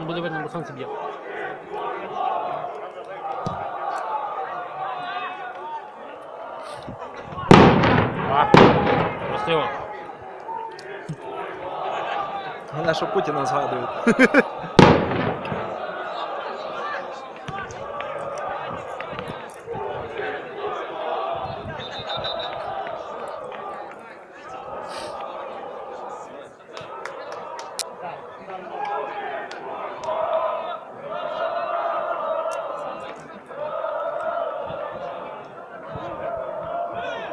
Ну, буде видно, бо сонце б'є. Красиво. Мене що Путіна згадують.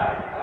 Right.